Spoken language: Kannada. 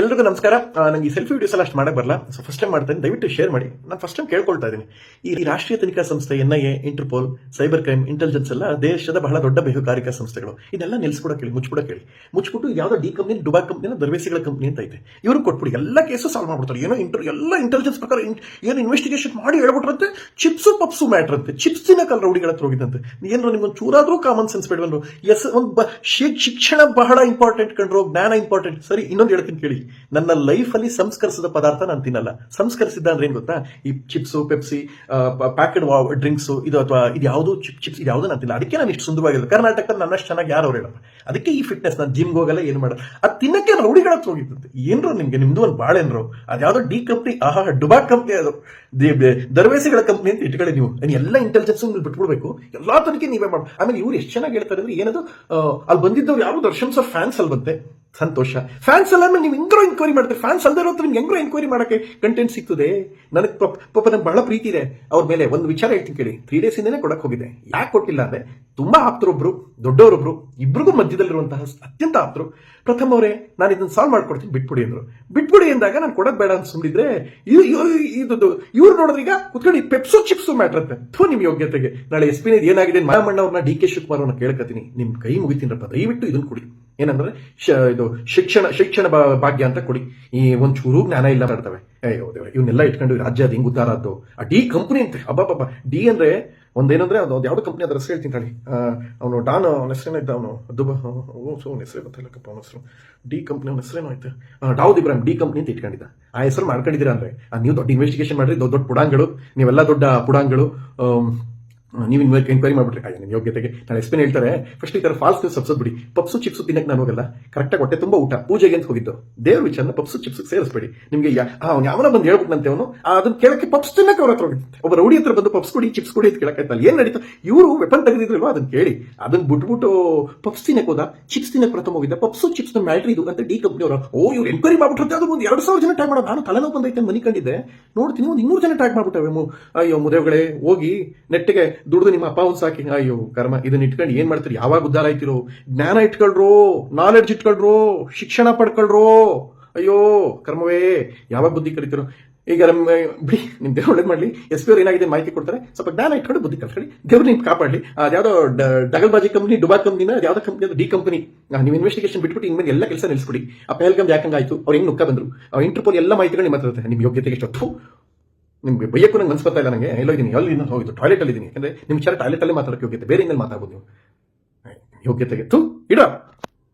ಎಲ್ರಿಗೂ ನಮಸ್ಕಾರ. ನನಗೆ ನಂಗೆ ಈ ಸೆಲ್ಫಿ ವೀಡಿಯೋಸ್ ಎಲ್ಲ ಅಷ್ಟು ಮಾಡಕ್ಕೆ ಬರಲ್ಲ. ಸೊ ಫಸ್ಟ್ ಟೈಮ್ ಮಾಡ್ತೇನೆ. ದಯವಿಟ್ಟು ಶೇರ್ ಮಾಡಿ. ನಾನು ಫಸ್ಟ್ ಟೈಮ್ ಕೇಳ್ಕೊಳ್ತಾ ಇದ್ದೀನಿ. ಈ ರಾಷ್ಟ್ರೀಯ ತನಿಖಾ ಸಂಸ್ಥೆ N I A Interpol cyber crime intelligence ಎಲ್ಲ ದೇಶದ ಬಹಳ ದೊಡ್ಡ ಬಹುಕಾರಿಕಾ ಸಂಸ್ಥೆಗಳು. ಇದೆಲ್ಲ ನಿಲ್ಸ್ಬಿಡಕ್ಕೆ ಹೇಳಿ ಮುಚ್ಬಿಡಕ್ಕೆ ಹೇಳಿ ಮುಚ್ಚಿಬಿಟ್ಟು ಯಾವುದೋ ಡಿ ಕಂಪ್ನಿ ಡುಬಾ ಕಂಪ್ನಿನ ದರ್ವೇಸಿಗಳ ಕಂಪ್ನಿ ಅಂತ ಐತೆ. ಇವರು ಕೊಟ್ಬಿಡಿ, ಎಲ್ಲ ಕೇಸು ಸಾಲ್ವ್ ಮಾಡ್ಬಿಡ್ತಾರೆ. ಏನೋ ಇಂಟರ್ ಎಲ್ಲ ಇಂಟೆಲಿಜೆನ್ಸ್ ಪ್ರಕಾರ ಏನು ಇನ್ವೆಸ್ಟಿಗೇಷನ್ ಮಾಡಿ ಹೇಳ್ಬಿಟ್ರಂತೆ. ಚಿಪ್ಸು, ಪಪ್ಸು ಮ್ಯಾಟ್ರ್ ಅಂತೆ. ಚಿಪ್ಸಿನ ಕಲ್ ರೌಡಿಗಳ ಹತ್ರ ಹೋಗಿದ್ದಂತೆ. ಏನ್ರ ನಿಮ್ಗೆ ಚೂರಾದ್ರೂ ಕಾಮನ್ ಸೆನ್ಸ್ ಬೇಡವನ್ರು ಎಸ್, ಒಂದು ಶಿಕ್ಷಣ ಬಹಳ ಇಂಪಾರ್ಟೆಂಟ್ ಕಂಡ್ರು ಜ್ಞಾನ ಇಂಪಾರ್ಟೆಂಟ್ ಸರಿ, ಇನ್ನೊಂದು ಹೇಳ್ತೀನಿ ಕೇಳಿ. ನನ್ನ ಲೈಫಲ್ಲಿ ಸಂಸ್ಕರಿಸಿದ ಪದಾರ್ಥ ನಾನು ತಿನ್ನಲ್ಲ. ಸಂಸ್ಕರಿಸಿದ್ದ ಅಂದ್ರೆ ಏನ್ ಗೊತ್ತಾ? ಈ ಚಿಪ್ಸು, ಪೆಪ್ಸಿ ಪ್ಯಾಕೆಡ್ ಡ್ರಿಂಕ್ಸು ಇದು ಅಥವಾ ಇದು ಯಾವುದು ಚಿಪ್, ಚಿಪ್ಸ್, ಇದು ಯಾವುದು ನಾನು ತಿನ್ನಲ್ಲ. ಅದಕ್ಕೆ ನಾನು ಇಷ್ಟು ಸುಂದರವಾಗಿಲ್ಲ. ಕರ್ನಾಟಕದಲ್ಲಿ ನನ್ನಷ್ಟು ಚೆನ್ನಾಗಿ ಯಾರು ಅವ್ರು ಹೇಳಲ್ಲ. ಅದಕ್ಕೆ ಈ ಫಿಟ್ನೆಸ್ ನಾನು ಜಿಮ್ಗೆ ಹೋಗಲ್ಲ, ಏನು ಮಾಡಲ್ಲ. ಅದು ತಿನ್ನಕ್ಕೆ ರೌಡಿಗಳ ಹತ್ರ ಹೋಗಿದ್ದಂತೆ. ಏನ್ರು ನಿಮ್ಗೆ, ನಿಮ್ದು ಒಂದು ಬಾಳೆನ್ರು ಅದ್ಯಾವುದೋ ಡಿ ಕಂಪ್ನಿ ಆಹಾ ಡುಬಾ ಕಂಪ್ನಿ ಅದು. ದರ್ವೇಸಿಗಳ ಕಂಪ್ನಿ ಅಂತ ಇಟ್ಕೊಳ್ಳಿ ನೀವು. ಎಲ್ಲ ಇಂಟೆಲಿಜೆನ್ಸ್ ಬಿಟ್ಬಿಡ್ಬೇಕು. ಎಲ್ಲಾ ತನಿಖೆ ನೀವೇ ಮಾಡಿ ಆಮೇಲೆ ಇವ್ರು ಎಷ್ಟು ಚೆನ್ನಾಗಿ ಹೇಳ್ತಾರೆ ಅಂದ್ರೆ ಏನದು? ಅಲ್ಲಿ ಬಂದಿದ್ದವ್ರು ಯಾರು? ದರ್ಶನ್ ಸರ್ ಫ್ಯಾನ್ಸ್ ಅಲ್ಲಿ ಬಂತೆ ಸಂತೋಷ. ಫ್ಯಾನ್ಸ್ ಎಲ್ಲ ನೀವು ಹೆಂಗ್ರೋ ಎನ್ಕ್ವೈರಿ ಮಾಡಿದ್ರೆ ಫ್ಯಾನ್ಸ್ ಅಲ್ಲದೆ ಇರೋದು ನಿಮ್ಗೆ ಹೆಂಗ್ರೋ ಎನ್ಕ್ವೈರಿ ಮಾಡೋಕ್ಕೆ ಕಂಟೆಂಟ್ ಸಿಗ್ತದೆ? ನನಗೆ ಪಾಪ ನಂಗೆ ಬಹಳ ಪ್ರೀತಿ ಇದೆ. ಅವ್ರ ಮೇಲೆ ಒಂದು ವಿಚಾರ ಹೇಳ್ತೀನಿ ಕೇಳಿ. ತ್ರೀ ಡೇಸ್ ಇಂದನೇ ಕೊಡಕ್ಕೆ ಹೋಗಿದೆ. ಯಾಕೆ ಕೊಟ್ಟಿಲ್ಲ ಅಂದ್ರೆ, ತುಂಬಾ ಆಪ್ತರೊಬ್ರು ದೊಡ್ಡವರೊಬ್ರು ಇಬ್ರಿಗೂ ಮಧ್ಯದಲ್ಲಿರುವಂತಹ ಅತ್ಯಂತ ಆಪ್ತರು, ಪ್ರಥಮ ಅವರೇ, ನಾನು ಇದನ್ನು ಸಾಲ್ವ್ ಮಾಡ್ಕೊಡ್ತೀನಿ, ಬಿಟ್ಬಿಡಿ ಅಂದ್ರು. ಬಿಟ್ಬಿಡಿ ಅಂದಾಗ ನಾನು ಕೊಡೋದು ಬೇಡ ಅಂತ ಸುಮ್ಮನಿದ್ರೆ ಇದು ಇವ್ರು ನೋಡಿದ್ರೆ ಈಗ ಕುತ್ಕೊಂಡು ಪೆಪ್ಸೋ ಚಿಪ್ಸು ಮ್ಯಾಟ್ರ್ ಅಂತ. ಥೂ ನಿಮ್ಮ ಯೋಗ್ಯತೆಗೆ. ನಾಳೆ ಎಸ್ ಪಿನ ಏನಾಗಿದೆ ಮಾಯಮಣ್ಣವ್ರನ್ನ ಡಿ ಕೆ ಶಿವಕುಮಾರ್ ಅವ್ರನ್ನ ಕೇಳ್ಕತೀನಿ ನಿಮ್ಮ ಕೈ ಮುಗಿತೀನಪ್ಪ ದಯವಿಟ್ಟು ಇದನ್ನ ಕೊಡಿ. ಏನಂದ್ರೆ, ಶ- ಇದು ಶಿಕ್ಷಣ ಶಿಕ್ಷಣ ಭಾಗ್ಯ ಅಂತ ಕೊಡಿ. ಈ ಒಂಚೂರು ಜ್ಞಾನ ಇಲ್ಲ ಮಾಡ್ತವೆ ಅಯ್ಯೋ ಇವನ್ನೆಲ್ಲ ಇಟ್ಕೊಂಡು ರಾಜ್ಯ ಅದು ಹೆಂಗ್ ಉದ್ದಾರ ಅದು ಆ ಡಿ ಕಂಪ್ನಿ ಅಂತೆ ಅಬ್ಬಬ್ಬ ಡಿ ಅಂದ್ರೆ ಒಂದೇನಂದ್ರೆ, ಅದು ಅದು ಯಾವ್ದು ಕಂಪ್ನಿ ಅದ್ರ ಹೆಸರು ಹೇಳ್ತೀನಿ ಅವನು ಡಾನ್, ಅವನ ಹೆಸರೇನೋ ಇದ್ದ ಅವನು. ದುಬ ಓ, ಸೊ ಅವನ ಹೆಸರು ಗೊತ್ತಿಲ್ಲಕ್ಕಪ್ಪ ಅವನ ಹೆಸರು. ಡಿ ಕಂಪ್ನಿ ಅವನ ಹೆಸರೇನೋ ಆಯ್ತು ಡಾವ್ ಇಬ್ರಾಹಿಂ ಡಿ ಕಂಪ್ನಿ ಅಂತ ಇಟ್ಕೊಂಡಿದ್ದ. ಆ ಹೆಸರು ಮಾಡ್ಕೊಂಡಿದ್ದೀರಾ ಅಂದ್ರೆ ನೀವು ದೊಡ್ಡ ಇನ್ವೆಸ್ಟಿಗೇಷನ್ ಮಾಡ್ರಿ, ದೊಡ್ಡ ದೊಡ್ಡ ಪುಡಾಂಗಳು ನೀವೆಲ್ಲ ದೊಡ್ಡ ಪುಡಾಂಗಳು ನೀವು ಎನ್ಕ್ವೈರಿ ಮಾಡ್ಬಿಟ್ರಿ ಕಾಯಿ ನಿಮ್ಮ ಯೋಗ್ಯತೆಗೆ. ನಾನು ಎಕ್ಸ್ಪ್ಲೇನ್ ಹೇಳ್ತಾರೆ ಫಸ್ಟ್ ಈ ತರ ಫಾಲ್ಸ್ ನ್ಯೂಸ್ ಸಬ್ಸದ್ ಬಿಡಿ. ಪಪ್ಸು ಚಿಪ್ಸು ತಿನ್ನಕ್ಕೆ ನಾನು ಹೋಗಲ್ಲ. ಕರೆಕ್ಟಾಗಿ ಹೊಟ್ಟೆ ತುಂಬ ಊಟ. ಪೂಜೆಗೆ ಅಂತ ಹೋಗಿದ್ದು. ದೇವ್ರ ವಿಚಾರನ ಪಪ್ಸು ಚಿಪ್ಸ್ ಸೇರಿಸ್ಬೇಡಿ. ನಿಮಗೆ ಅವ್ನು ಯಾವನ ಬಂದು ಹೇಳ್ಬಿಟ್ಟಂತೆ ಅವನು. ಅದನ್ನ ಕೇಳಕ್ಕೆ ಪಪ್ಸ್ ತಿನ್ನಕ್ಕೆ ಅವ್ರ ಹತ್ರ ಹೋಗಿದ್ದೆ. ಒಬ್ಬ ರೌಡಿ ಹತ್ರ ಬಂದು ಪಪ್ಸ್ ಕೊಡಿ, ಚಿಪ್ಸ್ ಕೊಡಿ ಅಂತ ಕೇಳಕ್ಕಾಯ್ತಲ್ಲ ಏನ್ ನಡೀತು? ಇವರು ವೆಪನ್ ತೆಗೆದಿದ್ರಲ್ವ? ಅದನ್ನ ಕೇಳಿ. ಅದನ್ನ ಬಿಟ್ಬಿಟ್ಟು ಪಪ್ಸ್ ತಿನ್ನಕ್ಕೆ ಹೋದ. ಚಿಪ್ಸ್ ತಿನ್ನಕ್ಕೆ ಪ್ರಥಮ ಹೋಗಿದ್ದ. ಪಪ್ಸು ಚಿಪ್ಸ್ ಮ್ಯಾಟ್ರಿ ಇದು ಅಂತ ಡಿ ಕಂಪ್ನಿ ಅವರು. ಓ, ಇವ್ರು ಎನ್ಕ್ವೈರಿ ಮಾಡ್ಬಿಟ್ರೆ ಅದು ಒಂದು ಎರಡು ಸಾವಿರ ಜನ ಟ್ಯಾಗ್ ಮಾಡೋದು. ನಾನು ತಲೆನೋವು ಬಂದೈತೆ ಮನಿ ಕಂಡಿದ್ದೆ ನೋಡ್ತೀನಿ ಒಂದು ಇನ್ನೂರು ಜನ ಟ್ಯಾಗ್ ಮಾಡ್ಬಿಟ್ಟವೆ ಅಯ್ಯೋ ಮುದೇವುಗಳೇ, ಹೋಗಿ ನೆಟ್ಟಿಗೆ ದುಡ್ದು ನಿಮ್ಮ ಅಪ್ಪ ಒಂದು ಸಾಕಿ. ಅಯ್ಯೋ, ಕರ್ಮ, ಇದನ್ನ ಇಟ್ಕೊಂಡು ಏನ್ ಮಾಡ್ತೀರಿ? ಯಾವಾಗ ಉದ್ದಾರ ಆಯ್ತಿರೋ? ಜ್ಞಾನ ಇಟ್ಕೊಳ್ರೋ ನಾಲೆಡ್ಜ್ ಇಟ್ಕೊಳ್ರೋ, ಶಿಕ್ಷಣ ಪಡ್ಕೊಳ್ರೋ. ಅಯ್ಯೋ, ಕರ್ಮವೇ, ಯಾವಾಗ ಬುದ್ಧಿ ಕಲಿತಿರೋ? ಈಗ ಬಿಡಿ, ನಿಮ್ ದೇವ್ರು ಒಳ್ಳೆ ಮಾಡ್ಲಿ. ಎಸ್ ಪಿ ಅವ್ರು ಏನಾಗಿದೆ ಮಾಹಿತಿ ಕೊಡ್ತಾರೆ. ಸ್ವಲ್ಪ ಜ್ಞಾನ ಇಟ್ಕೊಂಡು ಬುದ್ಧಿ ಕಲ್ತ್ಕೊಳ್ಳಿ ದೇವ್ರು ನಿಮ್ಗೆ ಕಾಪಾಡಲಿ. ಅದ್ಯಾವುದೋ ಡಗಲ್ಬಾಜಿ ಕಂಪ್ನಿ ಡುಬಾ ಕಂಪ್ನಿನ ಯಾವ್ದೋ ಕಂಪನಿ ಅದು ಡಿ ಕಂಪನಿ ನೀವು ಇನ್ವೆಸ್ಟಿಗೇಷನ್ ಬಿಟ್ಬಿಟ್ಟು ಇನ್ಮೇಲೆ ಎಲ್ಲ ಕೆಲಸ ನಿಲ್ಲಿಸ್ಬಿಡಿ ಆ ಪೆಹಲ್ಗಮ್ ಯಾಕಂಗಾಯ್ತು? ಅವ್ರು ಹೆಂಗ್ ನುಕ್ಕ ಬಂದ್ರು? ಇಂಟರ್ಪೋಲ್ ಎಲ್ಲ ಮಾಹಿತಿಗಳು ನಿಮ್ಮ ಹತ್ರ ನಿಮ್ಮ ಯೋಗ್ಯತೆಗೆ ಎಷ್ಟು ನಿಮ್ಗೆ ಬೈಯಕ್ಕೂ ನಂಗೆ ಅನ್ಸ್ಕೊತಾ ಇಲ್ಲ ನನಗೆ ಎಲ್ಲೋ ಇದ್ದೀನಿ ಎಲ್ಲಿ ಇನ್ನೂ ಹೋಗಿದ್ದು? ಟಾಯ್ಲೆಟ್ ಅಲ್ಲಿ ಇದ್ದೀನಿ ಯಾಕಂದ್ರೆ ನಿಮ್ಮ ವಿಚಾರ ಟಾಯ್ಲೆಟ್ ಅಲ್ಲಿ ಮಾತಾಡೋಕೆ ಯೋಗ್ಯತೆ, ಬೇರೆ ಇನ್ನಲ್ಲಿ ಮಾತಾಡ್ಬೋದು ನೀವು? ಯೋಗ್ಯತೆಗೆ ತು ಇಡ.